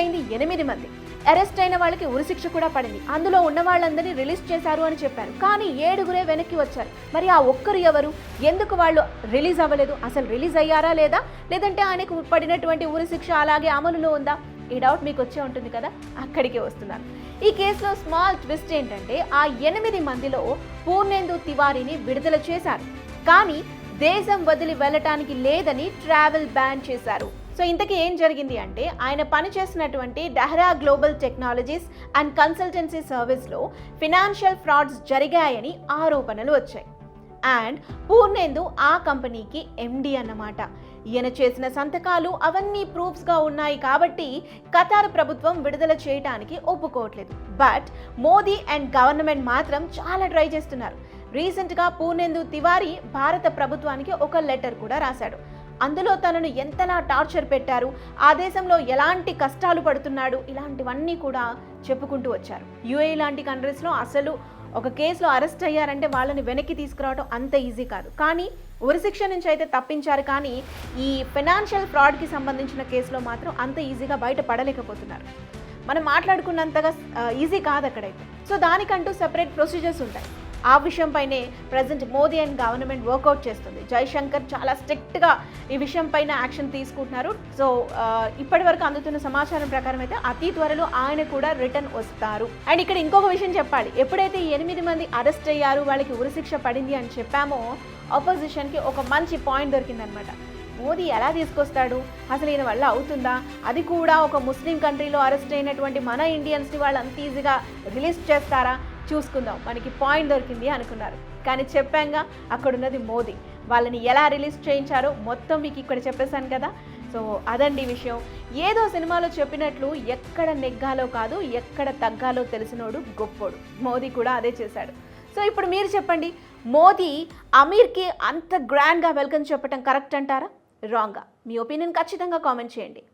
అయింది ఎనిమిది మంది. అరెస్ట్ అయిన వాళ్ళకి ఉరిశిక్ష కూడా పడింది. అందులో ఉన్న వాళ్ళందరినీ రిలీజ్ చేశారు అని చెప్పారు. కానీ ఏడుగురే వెనక్కి వచ్చారు. మరి ఆ ఒక్కరు ఎవరు? ఎందుకు వాళ్ళు రిలీజ్ అవ్వలేదు? అసలు రిలీజ్ అయ్యారా లేదా? లేదంటే ఆయనకు పడినటువంటి ఉరిశిక్ష అలాగే అమలులో ఉందా? ఈ డౌట్ మీకు వచ్చే ఉంటుంది కదా? అక్కడికే వస్తున్నాను. ఈ కేసులో స్మాల్ ట్విస్ట్ ఏంటంటే ఆ ఎనిమిది మందిలో పూర్ణేందు తివారీని విడుదల చేశారు. కానీ దేశం వదిలి వెళ్ళటానికి లేదని ట్రావెల్ బ్యాన్ చేశారు. సో ఇంతకీ ఏం జరిగింది అంటే ఆయన పనిచేసినటువంటి డెహ్రా గ్లోబల్ టెక్నాలజీస్ అండ్ కన్సల్టెన్సీ సర్వీస్లో ఫినాన్షియల్ ఫ్రాడ్స్ జరిగాయని ఆరోపణలు వచ్చాయి. అండ్ పూర్ణేందు ఆ కంపెనీకి ఎండి అన్నమాట. ఈయన చేసిన సంతకాలు అవన్నీ ప్రూఫ్స్గా ఉన్నాయి కాబట్టి ఖతార్ ప్రభుత్వం విడుదల చేయడానికి ఒప్పుకోవట్లేదు. బట్ మోదీ అండ్ గవర్నమెంట్ మాత్రం చాలా ట్రై చేస్తున్నారు. రీసెంట్గా పూర్ణేందు తివారీ భారత ప్రభుత్వానికి ఒక లెటర్ కూడా రాశాడు. అందులో తనను ఎంతలా టార్చర్ పెట్టారు ఆ దేశంలో ఎలాంటి కష్టాలు పడుతున్నాడు ఇలాంటివన్నీ కూడా చెప్పుకుంటూ వచ్చారు. యుఏ లాంటి కంట్రీస్లో అసలు ఒక కేసులో అరెస్ట్ అయ్యారంటే వాళ్ళని వెనక్కి తీసుకురావడం అంత ఈజీ కాదు. కానీ ఉరిశిక్ష నుంచి అయితే తప్పించారు. కానీ ఈ ఫైనాన్షియల్ ఫ్రాడ్కి సంబంధించిన కేసులో మాత్రం అంత ఈజీగా బయట పడలేకపోతున్నారు మనం మాట్లాడుకున్నంతగా ఈజీ కాదు అక్కడైతే సో దానికంటూ సెపరేట్ ప్రొసీజర్స్ ఉంటాయి. ఆ విషయంపైనే present Modi and government work out చేస్తుంది. జైశంకర్ చాలా స్ట్రిక్ట్గా ఈ విషయంపైన యాక్షన్ తీసుకుంటున్నారు. సో ఇప్పటి వరకు అందుతున్న సమాచారం ప్రకారం అయితే అతి త్వరలో ఆయన కూడా రిటర్న్ వస్తారు. అండ్ ఇక్కడ ఇంకొక విషయం చెప్పాలి. ఎప్పుడైతే ఎనిమిది మంది అరెస్ట్ అయ్యారు వాళ్ళకి ఉరిశిక్ష పడింది అని చెప్పామో ఆపోజిషన్కి ఒక మంచి పాయింట్ దొరికిందనమాట. మోదీ ఎలా తీసుకొస్తాడు? అసలు ఈయన వల్ల అవుతుందా? అది కూడా ఒక ముస్లిం కంట్రీలో అరెస్ట్ అయినటువంటి మన ఇండియన్స్ని వాళ్ళు అంత ఈజీగా రిలీజ్ చేస్తారా? చూసుకుందాం. మనకి పాయింట్ దొరికింది అనుకున్నారు. కానీ చెప్పాంగా అక్కడ ఉన్నది మోదీ. వాళ్ళని ఎలా రిలీజ్ చేయించారో మొత్తం మీకు ఇక్కడ చెప్పేశాను కదా. సో అదండి విషయం. ఏదో సినిమాలో చెప్పినట్లు ఎక్కడ నెగ్గాలో కాదు ఎక్కడ తగ్గాలో తెలిసినోడు గొప్పోడు. మోదీ కూడా అదే చేశాడు. సో ఇప్పుడు మీరు చెప్పండి మోదీ అమీర్కి అంత గ్రాండ్గా వెల్కమ్ చెప్పడం కరెక్ట్ అంటారా? రాంగా మీ ఒపీనియన్ ఖచ్చితంగా కామెంట్ చేయండి.